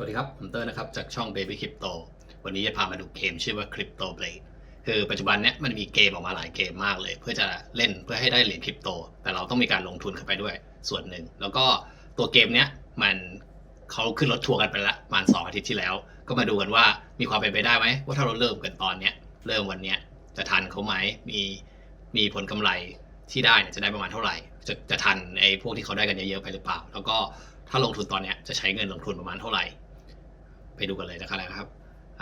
วัสดีครับ ผมเตอร์นะครับ จากช่อง Baby Crypto วันนี้จะพามาดูเกมชื่อว่า Crypto Blade คือปัจจุบันเนี้ยมันมีเกมออกมาหลายเกมมากเลย เพื่อจะเล่นเพื่อให้ได้เหรียญคริปโต แต่เราต้องมีการลงทุนเข้าไปด้วยส่วนหนึ่ง แล้วก็ตัวเกมเนี้ยมันเขาขึ้นรถทัวร์กันไปละประมาณสองอาทิตย์ที่แล้ว ก็มาดูกันว่ามีความเป็นไปได้ไหมว่าถ้าเราเริ่มกันตอนเนี้ยเริ่มวันเนี้ยจะทันเขาไหมมีมีผลกำไรที่ได้เนี่ยจะได้ประมาณเท่าไหร่ จะจะทันไอ้พวกที่เขาได้กันเยอะๆไปหรือเปล่า แล้วก็ถ้าลงทุนตอนเนี้ยจะใช้เงินลงทุนประมาณเท่าไหร่ ไปดูกันเลยนะครับ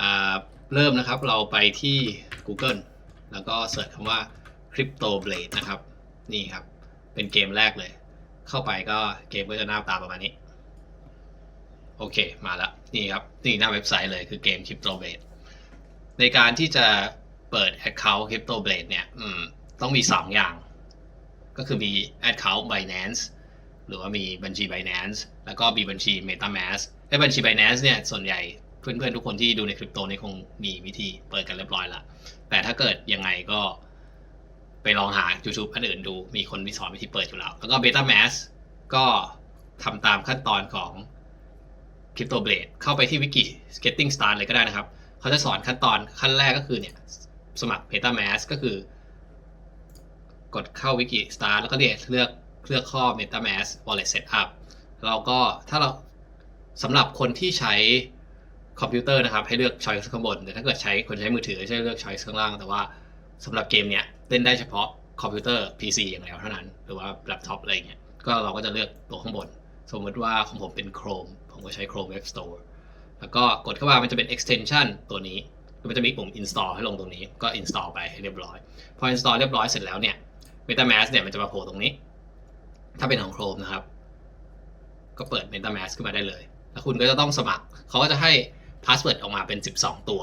อ่าเริ่มนะครับเราไปที่ Google แล้วก็เสิร์ชคำว่า Crypto Blade นะครับ นี่ครับ เป็นเกมแรกเลย เข้าไปก็เกมก็จะหน้าตาประมาณนี้ โอเค มาแล้ว นี่ครับ นี่หน้าเว็บไซต์เลยคือเกม Crypto Blade ในการที่จะเปิด Account Crypto Blade เนี่ยต้องมี 2 อย่าง ก็คือมี Account Binance หรือว่ามีบัญชี Binance แล้วก็มีบัญชี MetaMask ไอ้บัญชี Binance เนี่ยส่วนใหญ่เพื่อนๆทุกคนที่ดูในคริปโตนี่คงมีวิธีเปิดกันเรียบร้อยละแต่ถ้าเกิดยังไงก็ไปลองหา YouTube อันอื่นดู มีคนที่สอนวิธีเปิดอยู่แล้ว แล้วก็ MetaMask ก็ทำตามขั้นตอนของ Crypto Blade เข้าไปที่วิกิ Getting Start เลยก็ได้นะครับ เขาจะสอนขั้นตอนขั้นแรกก็คือเนี่ยสมัคร MetaMask ก็คือ กดเข้าวิกิ Start แล้วก็เนี่ยเลือกเลือกข้อ MetaMask Wallet Setup เราก็ถ้าเรา สำหรับคนที่ใช้คอมพิวเตอร์นะครับ ให้เลือก choice ข้างบน แต่ถ้าเกิดใช้คนใช้มือถือใช้เลือก choice ข้างล่าง แต่ว่าสำหรับเกมเนี้ยเล่นได้เฉพาะคอมพิวเตอร์ PC อย่างเดียวเท่านั้น หรือว่าแล็ปท็อปอะไรเงี้ยก็เราก็จะเลือกตัวข้างบน สมมติว่าของผมเป็น Chrome ผมก็ใช้ Chrome Web Store แล้วก็กดเข้ามามันจะเป็น extension ตัวนี้มันจะมีปุ่ม install ให้ลงตรงนี้ ก็ install ไปให้เรียบร้อย พอ install เรียบร้อยเสร็จแล้วเนี่ย MetaMask เนี่ยมันจะมาโผล่ตรงนี้ ถ้าเป็นของ Chrome นะครับ ก็เปิด MetaMask ขึ้นมาได้เลย แล้วคุณก็จะต้องสมัคร เขาก็จะให้พาสเวิร์ดออกมาเป็น 12 ตัว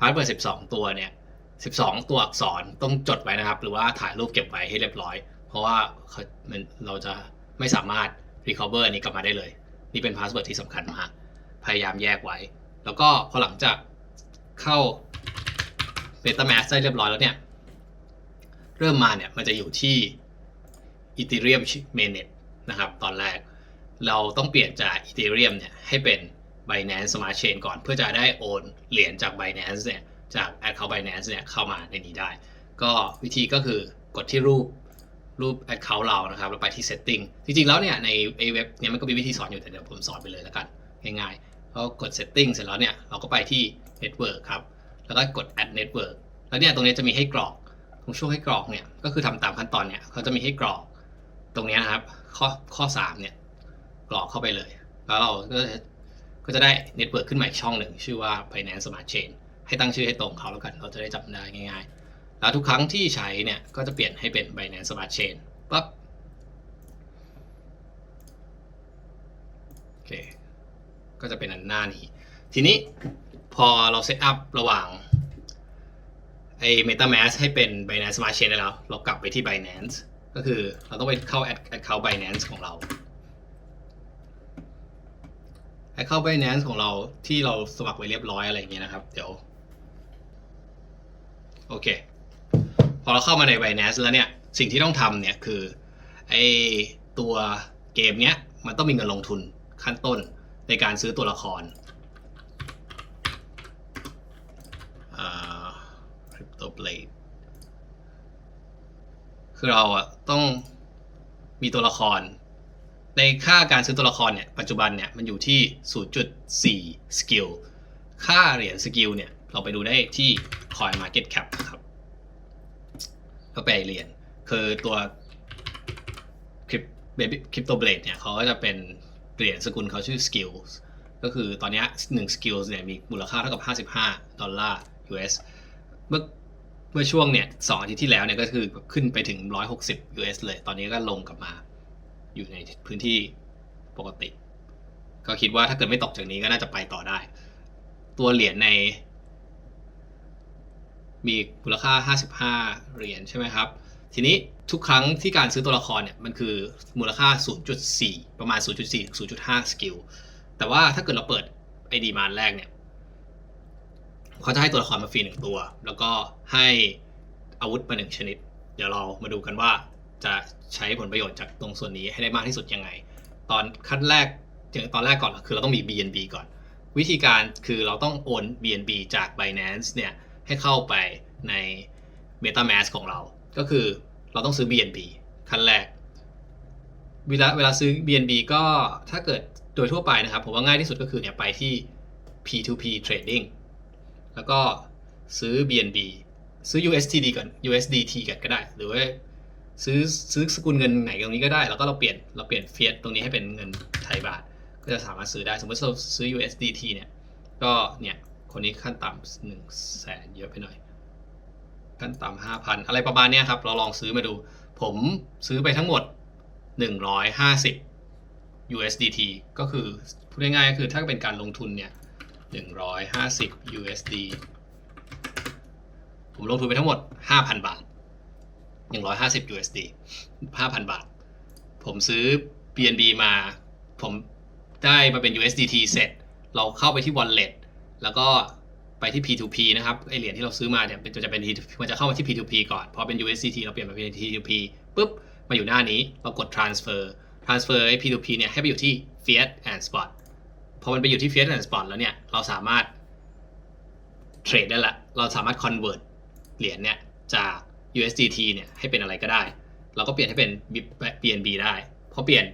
พาสเวิร์ด12 ตัวเนี่ย 12 ตัวอักษรต้องจดไว้นะครับ หรือว่าถ่ายรูปเก็บไว้ให้เรียบร้อย เพราะว่าเขามันเราจะไม่สามารถ recover อันนี้กลับมาได้เลย นี่เป็นพาสเวิร์ดที่สำคัญมาก พยายามแยกไว้ แล้วก็พอหลังจากเข้า MetaMask ได้เรียบร้อยแล้วเนี่ย เริ่มมาเนี่ยมันจะอยู่ที่ Ethereum Mainnet นะครับ ตอนแรก เราต้องเปลี่ยนจาก Ethereum เนี่ยให้เป็น Binance Smart Chain ก่อนเพื่อจะได้โอนเหรียญจาก Binance เนี่ยจาก Account Binance เนี่ยเข้ามาในนี้ได้ ก็วิธีก็คือกดที่รูปรูป Account เรานะครับแล้วไปที่ Setting จริงๆแล้วเนี่ยในไอเว็บเนี่ยมันก็มีวิธีสอนอยู่แต่เดี๋ยวผมสอนไปเลยแล้วกันง่ายๆก็กด Setting เสร็จแล้วเนี่ยเราก็ไปที่ Network ครับแล้วก็กด Add Network แล้วเนี่ยตรงนี้จะมีให้กรอกตรงช่วงให้กรอกเนี่ยก็คือทำตามขั้นตอนเนี่ยเขาจะมีให้กรอกตรงนี้นะครับข้อข้อสามเนี่ย กรอกเข้าไปเลย แล้วเราก็จะก็จะได้เน็ตเวิร์กขึ้นมาอีกช่องหนึ่ง ชื่อว่า Binance Smart Chain ให้ตั้งชื่อให้ตรงเขาแล้วกัน เราจะได้จำได้ง่ายๆ แล้วทุกครั้งที่ใช้เนี่ย ก็จะเปลี่ยนให้เป็น Binance Smart Chain ปั๊บโอเคก็จะเป็นอันหน้านี้ ทีนี้พอเราเซตอัพระหว่างไอ้ MetaMask ให้เป็น Binance Smart Chain ได้แล้ว เรากลับไปที่ Binance ก็คือเราต้องไปเข้า Account Binance ของเรา Account Binance ของเราที่เราสมัครไว้เรียบร้อยอะไรอย่างเงี้ยนะครับ เดี๋ยวโอเค พอเราเข้ามาใน Binance แล้วเนี่ย สิ่งที่ต้องทำเนี่ยคือไอตัวเกมเนี้ยมันต้องมีเงินลงทุนขั้นต้นในการซื้อตัวละครอ่า Crypto Blade คือเราอะต้องมีตัวละคร ในค่าการซื้อตัวละครเนี่ยปัจจุบันเนี่ยมันอยู่ที่ 0.4 สกิล ค่าเหรียญสกิลเนี่ยเราไปดูได้ที่ Coin Market Cap นะครับก็ไปเหรียญคือตัว Crypto Blade เนี่ยเขาก็จะเป็นเหรียญสกุลเขาชื่อ skill ก็คือตอนนี้1 skill เนี่ยมีมูลค่าเท่ากับ 55 ดอลลาร์ US เมื่อเมื่อช่วงเนี่ยสองอาทิตย์ที่แล้วเนี่ยก็คือขึ้นไปถึง 160 US เลย ตอนนี้ก็ลงกลับมา อยู่ในพื้นที่ปกติ ก็คิดว่าถ้าเกิดไม่ตกจากนี้ก็น่าจะไปต่อได้ ตัวเหรียญใน มีมูลค่า 55 เหรียญใช่ไหมครับ ทีนี้ทุกครั้งที่การซื้อตัวละครเนี่ยมันคือมูลค่า 0.4 ประมาณ 0.4 0.5 สกิล แต่ว่าถ้าเกิดเราเปิดไอดีมานแรกเนี่ยเขาจะให้ตัวละครมาฟรีหนึ่งตัว แล้วก็ให้อาวุธมาหนึ่งชนิด เดี๋ยวเรามาดูกันว่า จะใช้ผลประโยชน์จากตรงส่วนนี้ให้ได้มากที่สุดยังไง ตอนขั้นแรกอย่างตอนแรกก่อนคือเราต้องมี BNB ก่อน วิธีการคือเราต้องโอน BNB จาก Binance เนี่ยให้เข้าไปใน MetaMask ของเรา ก็คือเราต้องซื้อ BNB ขั้นแรก เวลาเวลาซื้อ BNB ก็ถ้าเกิดโดยทั่วไปนะครับ ผมว่าง่ายที่สุดก็คือเนี่ยไปที่ P2P Trading แล้วก็ซื้อ BNB ซื้อ USDT ก่อน USDT ก่อนก็ได้ หรือว่า ซื้อซื้อสกุลเงินไหนตรงนี้ก็ได้ แล้วก็เราเปลี่ยนเราเปลี่ยนเฟียตรงนี้ให้เป็นเงินไทยบาท ก็จะสามารถซื้อได้สมมติเราซื้อ USDT เนี่ยก็เนี่ยคนนี้ขั้นต่ำหนึ่งแสนเยอะไปหน่อย ขั้นต่ำห้าพันอะไรประมาณเนี้ยครับ เราลองซื้อมาดู ผมซื้อไปทั้งหมด 150 USDT ก็คือพูดง่ายๆก็คือถ้าเป็นการลงทุนเนี่ย150 USD ผมลงทุนไปทั้งหมด 5,000 บาท 150 USD 5,000 บาท ผมซื้อ BNB มา ผมได้มาเป็น USDT เสร็จ เราเข้าไปที่ wallet แล้วก็ไปที่ P2P นะครับ ไอเหรียญที่เราซื้อมาเนี่ยเป็นจะเป็น มันจะเข้ามาที่ P2P ก่อน พอเป็น USDT เราเปลี่ยนมาเป็น P2P ปุ๊บ มาอยู่หน้านี้เรากด transfer transfer ไอ้ P2P เนี่ยให้ไปอยู่ที่ Fiat and Spot พอมันไปอยู่ที่ Fiat and Spot แล้วเนี่ย เราสามารถเทรดได้ละ เราสามารถ convert เหรียญเนี่ยจาก USDT เนี่ยให้เป็นอะไรก็ได้ เราก็เปลี่ยนให้เป็น BNB ได้พอเปลี่ยน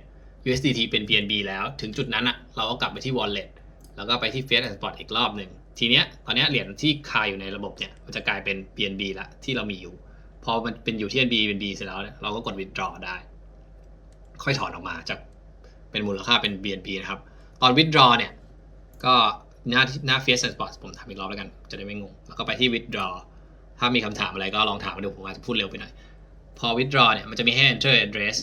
USDT เป็น BNB แล้วถึงจุดนั้นอะเราก็กลับไปที่ wallet แล้วก็ไปที่ Fiat Spot อีกรอบหนึ่งทีเนี้ยตอนเนี้ยเหรียญที่คาอยู่ในระบบเนี่ยมันจะกลายเป็น BNB ละที่เรามีอยู่ พอมันเป็นอยู่ที่ NB เป็น B เสร็จแล้วเนี่ยเราก็กด withdraw ได้ ค่อยถอนออกมาจากเป็นมูลค่าเป็น BNB นะครับ ตอน withdraw เนี่ยก็หน้าหน้า Fiat Spot ผมทำอีกรอบแล้วกันจะได้ไม่งง แล้วก็ไปที่ withdraw ถ้ามีคำถามอะไรก็ลองถามมาดูผมอาจจะพูดเร็วไปหน่อย พอ withdraw เนี่ยมันจะมีให้ enter address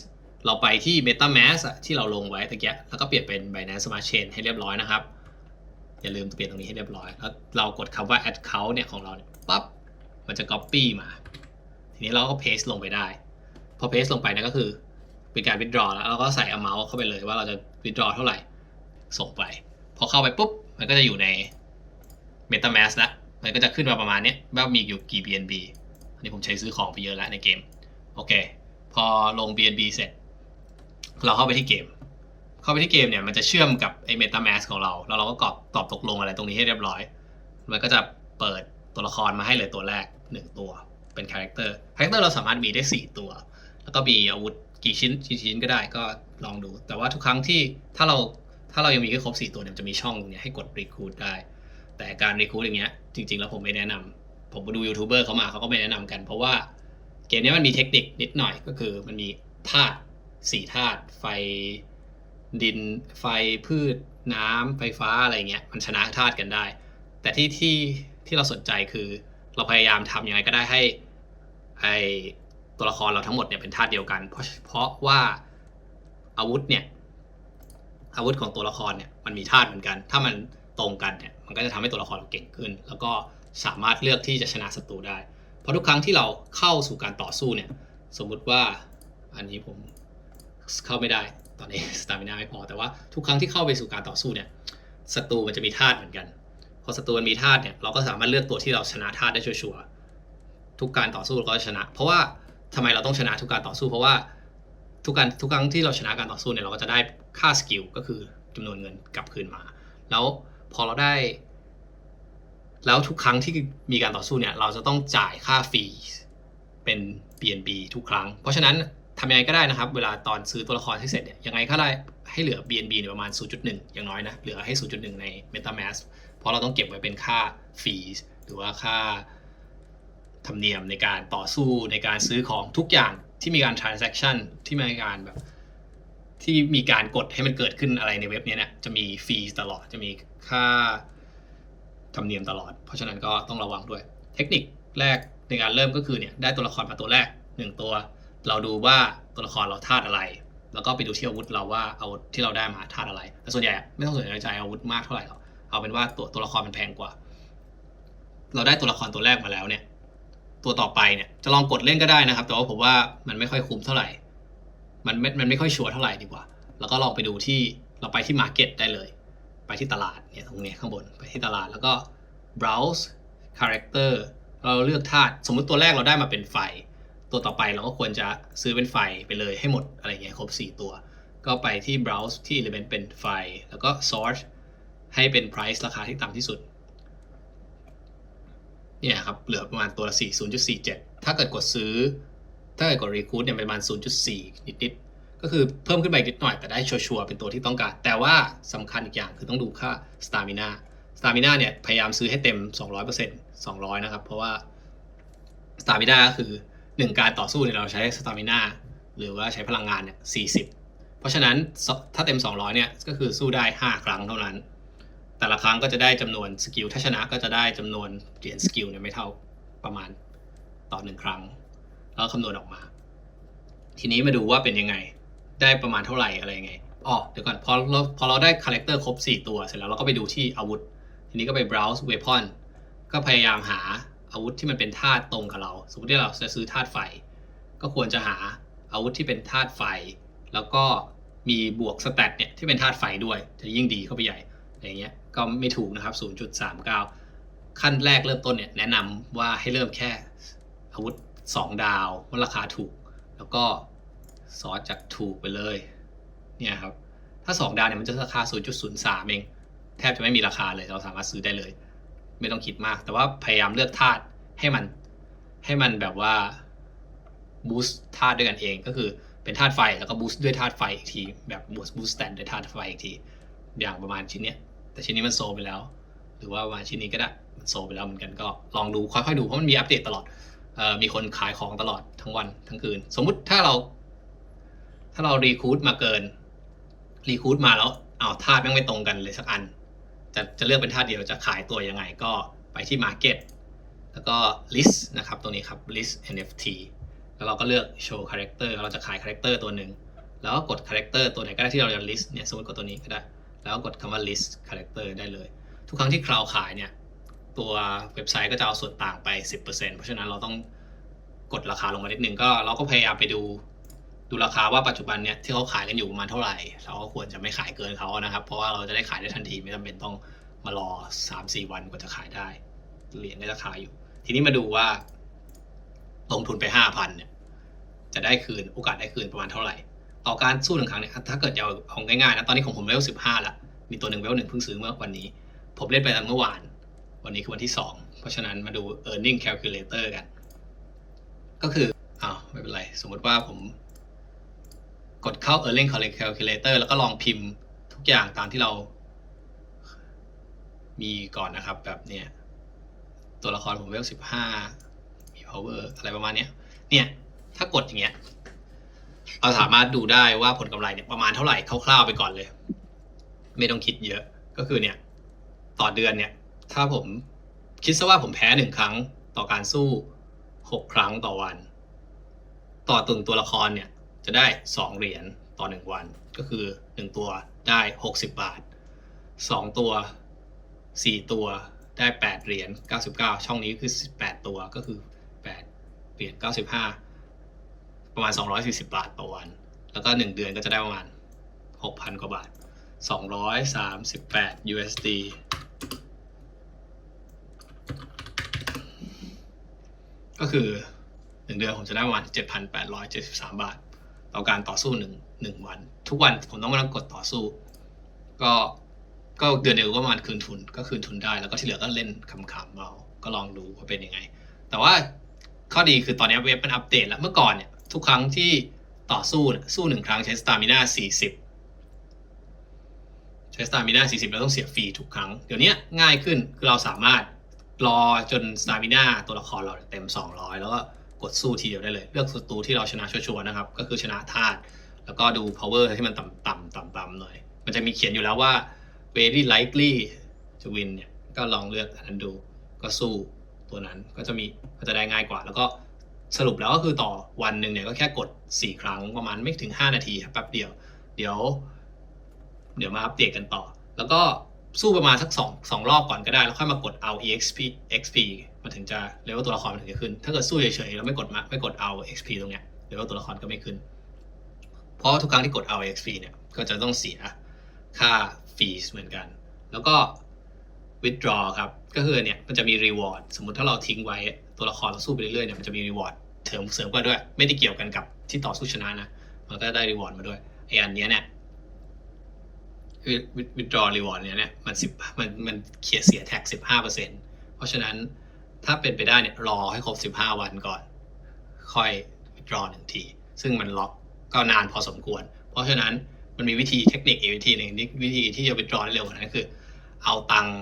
เราไปที่ MetaMask ที่เราลงไว้ตะเกียแล้วก็เปลี่ยนเป็น Binance Smart Chain ให้เรียบร้อยนะครับ อย่าลืมเปลี่ยนตรงนี้ให้เรียบร้อย แล้วเรากดคำว่า account เนี่ยของเราเนี่ยปั๊บ มันจะ copy มา ทีนี้เราก็ paste ลงไปได้ พอ paste ลงไปเนะก็คือ เป็นการ withdraw แล้วเราก็ใส่ amount เข้าไปเลยว่าเราจะ withdraw เท่าไหร่ ส่งไป พอเข้าไปปุ๊บ มันก็จะอยู่ใน MetaMask ละ มันก็จะขึ้นมาประมาณนี้ว่ามีอยู่กี่ BNB อันนี้ผมใช้ซื้อของไปเยอะแล้วในเกม โอเค พอลง BNB เสร็จ เราเข้าไปที่เกม เข้าไปที่เกมเนี่ยมันจะเชื่อมกับไอ้ MetaMask ของเรา แล้วเราก็กรอบตอบตกลงอะไรตรงนี้ให้เรียบร้อย มันก็จะเปิดตัวละครมาให้เลยตัวแรก 1 ตัว เป็นคาแรคเตอร์คาแรคเตอร์เราสามารถมีได้ 4 ตัว แล้วก็มีอาวุธกี่ชิ้นกี่ชิ้นก็ได้ก็ลองดู แต่ว่าทุกครั้งที่ถ้าเราถ้าเรายังมีแค่ครบ 4 ตัวเนี่ยจะมีช่องตรงเนี้ยให้กด recruit ได้ แต่การรีคูดอย่างเงี้ย จริง ๆ แล้วผมไม่แนะนำผมไปดูยูทูบเบอร์เขามาเขาก็ไม่แนะนำกัน เพราะว่าเกมนี้มันมีเทคนิคนิดหน่อยก็คือมันมีธาตุสี่ธาตุไฟดินไฟพืชน้ำไฟฟ้าอะไรเงี้ยมันชนะธาตุกันได้ แต่ที่ที่ที่เราสนใจคือเราพยายามทำยังไงก็ได้ให้ไอตัวละครเราทั้งหมดเนี่ยเป็นธาตุเดียวกัน เพราะเพราะว่าอาวุธเนี่ยอาวุธของตัวละครเนี่ยมันมีธาตุเหมือนกัน ถ้ามัน ตรงกันเนี่ยมันก็จะทำให้ตัวละครเราเก่งขึ้น แล้วก็สามารถเลือกที่จะชนะศัตรูได้ เพราะทุกครั้งที่เราเข้าสู่การต่อสู้เนี่ยสมมุติว่าอันนี้ผมเข้าไม่ได้ตอนนี้สตามินาไม่พอแต่ว่าทุกครั้งที่เข้าไปสู่การต่อสู้เนี่ยศัตรูมันจะมีธาตุเหมือนกันพอศัตรูมันมีธาตุเนี่ยเราก็สามารถเลือกตัวที่เราชนะธาตุได้ชัวร์ๆทุกการต่อสู้เราก็ชนะ เพราะว่าทำไมเราต้องชนะทุกการต่อสู้ เพราะว่าทุกการทุกครั้งที่เราชนะการต่อสู้เนี่ยเราก็จะได้ค่าสกิลก็คือจำนวนเงินกลับคืนมา แล้ว พอเราได้ แล้วทุกครั้งที่มีการต่อสู้เนี่ย เราจะต้องจ่ายค่าฟรีเป็น BNB ทุกครั้ง เพราะฉะนั้นทำยังไงก็ได้นะครับ เวลาตอนซื้อตัวละครให้เสร็จเนี่ยยังไงก็ได้ให้เหลือ BNB ประมาณ 0.1 อย่างน้อยนะ เหลือให้ 0.1 ใน MetaMask เพราะเราต้องเก็บไว้เป็นค่าฟรีหรือว่าค่าธรรมเนียมในการต่อสู้ในการซื้อของทุกอย่างที่มีการ transaction ที่มีการแบบ ที่มีการกดให้มันเกิดขึ้นอะไรในเว็บนี้เนี่ยจะมีฟรีตลอดจะมีค่าธรรมเนียมตลอด เพราะฉะนั้นก็ต้องระวังด้วย เทคนิคแรกในการเริ่มก็คือเนี่ยได้ตัวละครมาตัวแรก1ตัว เราดูว่าตัวละครเราธาตุอะไร แล้วก็ไปดูที่อาวุธเราว่าอาวุธที่เราได้มาธาตุอะไร แต่ส่วนใหญ่ไม่ต้องสนใจอาวุธมากเท่าไหร่หรอกเอาเป็นว่าตัวตัวละครมันแพงกว่า เราได้ตัวละครตัวแรกมาแล้วเนี่ย ตัวต่อไปเนี่ยจะลองกดเล่นก็ได้นะครับ แต่ว่าผมว่ามันไม่ค่อยคุ้มเท่าไหร่ มันไม่มันไม่ค่อยชัวร์เท่าไหร่ดีกว่า แล้วก็ลองไปดูที่เราไปที่ Market ได้เลย ไปที่ตลาดเนี่ยตรงนี้ข้างบนไปที่ตลาดแล้วก็ browse character เราเลือกธาตุสมมุติตัวแรกเราได้มาเป็นไฟ ตัวต่อไปเราก็ควรจะซื้อเป็นไฟไปเลยให้หมดอะไรเงี้ยครบ 4 ตัว ก็ไปที่ browse ที่ element เป็นไฟ แล้วก็ sort ให้เป็น price ราคาที่ต่ำที่สุดเนี่ยครับเหลือประมาณตัวละ4 0.47 ถ้าเกิดกดซื้อ ถ้าเกิดกด recruit เนี่ยเป็นประมาณ 0.4 นิดๆ ก็คือเพิ่มขึ้นไปนิดหน่อยแต่ได้ชัวร์ๆเป็นตัวที่ต้องการ แต่ว่าสำคัญอีกอย่างคือต้องดูค่า stamina stamina เนี่ยพยายามซื้อให้เต็ม 200% 200 นะครับ เพราะว่า stamina ก็คือ 1 การต่อสู้เนี่ยเราใช้ stamina หรือว่าใช้พลังงานเนี่ย 40 เพราะฉะนั้นถ้าเต็ม 200 เนี่ยก็คือสู้ได้ 5 ครั้งเท่านั้น แต่ละครั้งก็จะได้จำนวนสกิลถ้าชนะก็จะได้จำนวนเหรียญสกิลเนี่ยไม่เท่าประมาณต่อหนึ่งครั้ง แล้วคำนวณออกมา ทีนี้มาดูว่าเป็นยังไง ได้ประมาณเท่าไหร่อะไรยังไงอ๋อเดี๋ยวก่อนพอเราพอเราได้คาแรคเตอร์ครบ 4 ตัวเสร็จแล้วเราก็ไปดูที่อาวุธ ทีนี้ก็ไป browse weapon ก็พยายามหาอาวุธที่มันเป็นธาตุตรงกับเรา สมมติที่เราจะซื้อธาตุไฟ ก็ควรจะหาอาวุธที่เป็นธาตุไฟ แล้วก็มีบวกสแตทเนี่ยที่เป็นธาตุไฟด้วย จะยิ่งดีเข้าไปใหญ่อย่างเงี้ยก็ไม่ถูกนะครับ 0.39 ขั้นแรกเริ่มต้นเนี่ยแนะนำว่าให้เริ่มแค่อาวุธ 2 ดาวว่าราคาถูก แล้วก็ซอสจากถูกไปเลยเนี่ยครับถ้า 2 ดาวเนี่ยมันจะราคา 0.03 เอง แทบจะไม่มีราคาเลยเราสามารถซื้อได้เลย ไม่ต้องคิดมาก แต่ว่าพยายามเลือกธาตุให้มันให้มันแบบว่าบูสต์ธาตุด้วยกันเองก็คือเป็นธาตุไฟแล้วก็บูสต์ด้วยธาตุไฟอีกทีแบบบูสต์บูสต์แตนด้วยธาตุไฟอีกทีอย่างประมาณชิ้นเนี้ยแต่ชิ้นนี้มันโซไปแล้ว หรือว่าประมาชิ้นนี้ก็ได้มันโซไปแล้วเหมือนกันก็ลองดูค่อยๆดูเพราะมันมีอัปเดตตลอด มีคนขายของตลอดทั้งวันทั้งคืน สมมุติถ้าเรา ถ้าเรารีคูดมาเกิน รีคูดมาแล้วเอาวธาตุแม่งไม่ตรงกันเลยสักอัน จะจะเลือกเป็นธาตุเดียวจะขายตัวยังไงก็ไปที่ Market แล้วก็ list นะครับตัวนี้ครับ list NFT แล้วเราก็เลือก show character เราจะขาย character ตัวหนึ่ง แล้วก็กด character ตัวไหนก็ได้ที่เราจะ list เนี่ยสมมติกดตัวนี้ก็ได้ แล้วกดคำว่า list character ได้เลย ทุกครั้งที่คราวขายเนี่ย ตัวเว็บไซต์ก็จะเอาส่วนต่างไป 10%เพราะฉะนั้นเราต้องกดราคาลงมานิดนึงก็เราก็พยายามไปดูดูราคาว่าปัจจุบันเนี่ยที่เขาขายกันอยู่ประมาณเท่าไหร่ เราก็ควรจะไม่ขายเกินเขานะครับ เพราะว่าเราจะได้ขายได้ทันทีไม่จำเป็นต้องมารอ 3-4 วันกว่าจะขายได้เหรียญในราคาอยู่ ทีนี้มาดูว่า ลงทุนไป 5,000เนี่ยจะได้คืนโอกาสได้คืนประมาณเท่าไหร่ ต่อการสู้หนึ่งครั้งเนี่ยถ้าเกิดจะเอาเอาง่ายๆนะตอนนี้ของผมเวล15 แล้ว มีตัวหนึ่งเวลหนึ่งเพิ่งซื้อเมื่อวันนี้ ผมเล่นไปตั้งเมื่อวาน วันนี้คือวันที่ 2 เพราะฉะนั้นมาดู earning calculator กัน ก็คืออ้าวไม่เป็นไร สมมติว่าผมกดเข้า earning calculator แล้วก็ลองพิมพ์ทุกอย่างตามที่เรา มีก่อนนะครับ แบบเนี้ยตัวละครผมเวล15มี power อะไรประมาณเนี้ย เนี่ย ถ้ากดอย่างเงี้ย เราสามารถดูได้ว่าผลกำไรเนี่ยประมาณเท่าไหร่คร่าวๆไปก่อนเลย ไม่ต้องคิดเยอะ ก็คือเนี่ย ต่อเดือนเนี่ย ถ้าผมคิดซะว่าผมแพ้หนึ่งครั้งต่อการสู้หกครั้งต่อวัน ต่อตึงตัวละครเนี่ยจะได้สองเหรียญต่อหนึ่งวัน ก็คือหนึ่งตัวได้หกสิบบาทสองตัวสี่ตัวได้แปดเหรียญเก้าสิบเก้าช่องนี้คือสิบแปดตัวก็คือแปดเหรียญเก้าสิบห้าประมาณสองร้อยสี่สิบาทต่อวัน แล้วก็หนึ่งเดือนก็จะได้ประมาณหกพันกว่าบาทสองร้อยสามสิบแปด USD ก็คือหนึ่งเดือนผมจะได้ประมาณเจ็ดพันแปดร้อยเจ็ดสิบสามบาท ต่อการต่อสู้หนึ่งหนึ่งวัน ทุกวันผมต้องมานั่งกดต่อสู้ ก็ก็เดือนเดียวก็ประมาณคืนทุนก็คืนทุนได้ แล้วก็ที่เหลือก็เล่นขำๆเอาก็ลองดูว่าเป็นยังไง แต่ว่าข้อดีคือตอนนี้เว็บมันอัปเดตแล้วเมื่อก่อนเนี่ยทุกครั้งที่ต่อสู้สู้หนึ่งครั้งใช้สตามิน่าสี่สิบใช้สตามิน่าสี่สิบแล้วต้องเสียฟรีทุกครั้ง เดี๋ยวนี้ง่ายขึ้นคือเราสามารถ รอจนสตามิน่าตัวละครเราเต็ม 200 แล้วก็กดสู้ทีเดียวได้เลย เลือกศัตรูที่เราชนะชัวร์ๆนะครับ ก็คือชนะธาตุแล้วก็ดู power ที่มันต่ำต่ำต่ำต่ำหน่อย มันจะมีเขียนอยู่แล้วว่า very likely to win เนี่ยก็ลองเลือกอันนั้นดูก็สู้ตัวนั้นก็จะมีก็จะได้ง่ายกว่า แล้วก็สรุปแล้วก็คือต่อวันหนึ่งเนี่ยก็แค่กด 4 ครั้งประมาณไม่ถึง 5 นาทีครับแป๊บเดียว เดี๋ยว เดี๋ยวมาอัปเดตกันต่อ แล้วก็ สู้ประมาณสัก2 2รอบก่อนก็ได้ แล้วค่อยมากดเอา exp xp มันถึงจะเลเวลตัวละครมันถึงจะขึ้น ถ้าเกิดสู้เฉยๆแล้วไม่กดมาไม่กดเอา xp ตรงเนี้ยเลเวลตัวละครก็ไม่ขึ้น เพราะทุกครั้งที่กดเอา xp เนี่ยก็จะต้องเสียค่าฟีสเหมือนกัน แล้วก็ withdraw ครับ ก็คือเนี่ยมันจะมี reward สมมติถ้าเราทิ้งไว้ตัวละครเราสู้ไปเรื่อยๆเนี่ยมันจะมี reward เสริมเสริมมาด้วย ไม่ได้เกี่ยวกันกับที่ต่อสู้ชนะนะ มันก็ได้ reward มาด้วยไออันเนี้ยเนี่ย withdraw reward เนี่ยเนี่ยมันสิบมันมันเขียเสียแท็กสิบห้าเปอร์เซ็นเพราะฉะนั้นถ้าเป็นไปได้เนี่ยรอให้ครบสิบห้าวันก่อน ค่อย withdraw หนึ่งที ซึ่งมันล็อกก็นานพอสมควร เพราะฉะนั้นมันมีวิธีเทคนิคอีกวิธีหนึ่งที่วิธีที่จะ withdraw ได้เร็วกว่านั้นคือ เอาตังค์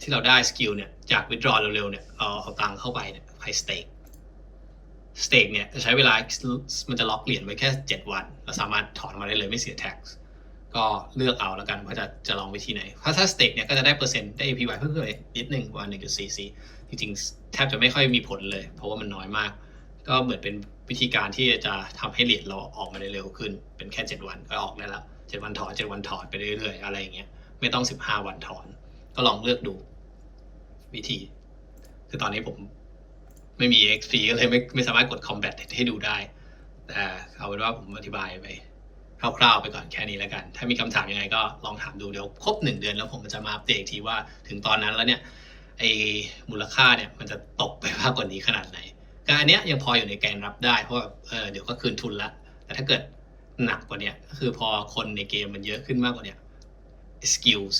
ที่เราได้สกิลเนี่ยจาก withdraw เร็วๆเนี่ยเอาเอาตังค์เข้าไปเนี่ยไป stake stake เนี่ยจะใช้เวลามันจะล็อกเหรียญไว้แค่ 7 วัน เราสามารถถอนมาได้เลยไม่เสีย tax ก็ ก็เลือกเอาแล้วกันว่าจะจะลองวิธีไหนถ้าถ้า stake เนี่ยก็จะได้เปอร์เซ็นต์ได้ APY เพิ่มขึ้นไปนิดนึงวัน1.44จริงๆ แทบจะไม่ค่อยมีผลเลย เพราะว่ามันน้อยมาก ก็เหมือนเป็นวิธีการที่จะทำให้เหรียญเราออกมาได้เร็วขึ้น เป็นแค่ 7 วันก็ออกได้แล้ว7วันถอน7วันถอนไปเรื่อยๆ อะไรอย่างเงี้ยไม่ต้อง 15 วันถอน ก็ลองเลือกดู วิธี คือตอนนี้ผมไม่มี XP ก็เลยไม่ไม่สามารถกด combat ให้ดูได้ แต่เอาเป็นว่าผมอธิบายไป คร่าวๆไปก่อนแค่นี้แล้วกัน ถ้ามีคำถามยังไงก็ลองถามดูเดี๋ยวครบหนึ่งเดือนแล้วผมจะมาอัปเดตอีกทีว่าถึงตอนนั้นแล้วเนี่ยไอ้มูลค่าเนี่ยมันจะตกไปมากกว่านี้ขนาดไหนก็อันเนี้ยยังพออยู่ในแกนรับได้เพราะเออเดี๋ยวก็คืนทุนละ แต่ถ้าเกิดหนักกว่านี้ก็คือพอคนในเกมมันเยอะขึ้นมากกว่านี้ย skills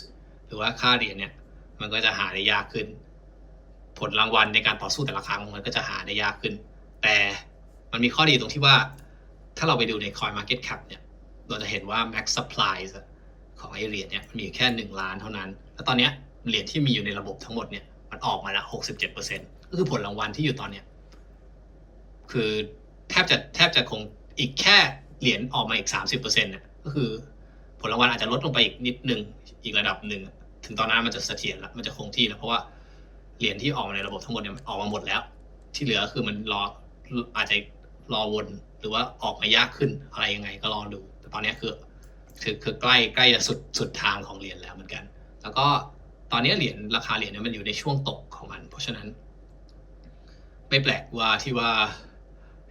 หรือว่าค่าเหรียญเนี่ยมันก็จะหาได้ยากขึ้น ผลรางวัลในการต่อสู้แต่ละครั้งมันก็จะหาได้ยากขึ้น แต่มันมีข้อดีตรงที่ว่า ถ้าเราไปดูใน Coin Market Cap เนี่ย เราจะเห็นว่า max supply ของไอเหรียญเนี่ยมันมีแค่หนึ่งล้านเท่านั้น แล้วตอนเนี้ยเหรียญที่มีอยู่ในระบบทั้งหมดเนี่ยมันออกมาล้วหกสิบเจ็ดเปอร์เซ็นก็คือผลรางวัลที่อยู่ตอนเนี้ยคือแทบจะแทบจะคงอีกแค่เหรียญออกมาอีกสามสิบเปอร์เซ็นต์เนี่ยก็คือผลรางวัลอาจจะลดลงไปอีกนิดหนึ่งอีกระดับหนึ่งถึงตอนนั้นมันจะเสถียรแล้วมันจะคงที่แล้วเพราะว่าเหรียญที่ออกมาในระบบทั้งหมดเนี่ยออกมาหมดแล้ว ที่เหลือคือมันรออาจจะรอวนหรือว่าออกมายากขึ้นอะไรยังไงก็รอดู ต่ตอนนี้คือคือคือใกล้ใกล้จะสุดสุดทางของเหรียญแล้วเหมือนกัน แล้วก็ตอนนี้เหรียญราคาเหรียญเนี่ยมันอยู่ในช่วงตกของมัน เพราะฉะนั้น ไม่แปลกว่าที่ว่า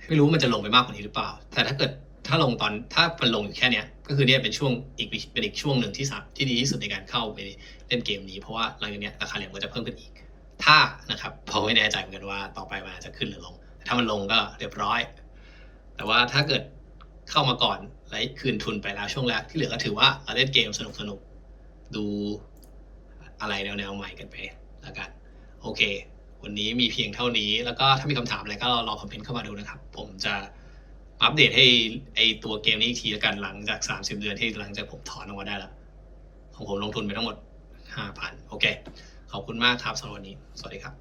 ไม่รู้มันจะลงไปมากกว่านี้หรือเปล่า แต่ถ้าเกิดถ้าลงตอนถ้ามันลงอยู่แค่เนี้ย ก็คือเนี่ยเป็นช่วงอีกเป็นอีกช่วงหนึ่งที่สที่ดีที่สุดในการเข้าไปเล่นเกมนี้เพราะว่าหลังจากนี้ราคาเหรียญก็จะเพิ่มขึ้นอีก ถ้านะครับเพอไม่แน่ใจเหมือนกันว่าต่อไปมันจะขึ้นหรือลง ถ้ามันลงก็เรียบร้อย แต่ว่าถ้าเกิด เข้ามาก่อนแล้วคืนทุนไปแล้วช่วงแรกที่เหลือก็ถือว่าเราเล่นเกมสนุกสนุกดูอะไรแนวๆใหม่กันไปแล้วกัน โอเค วันนี้มีเพียงเท่านี้ แล้วก็ถ้ามีคำถามอะไรก็ลองคอมเมนต์เข้ามาดูนะครับ ผมจะอัปเดตให้ไอตัวเกมนี้อีกทีแล้วกันหลังจาก 30 เดือนที่หลังจากผมถอนออกมาได้แล้วของผมลงทุนไปทั้งหมด 5,000 โอเค ขอบคุณมากครับสำหรับวันนี้ สวัสดีครับ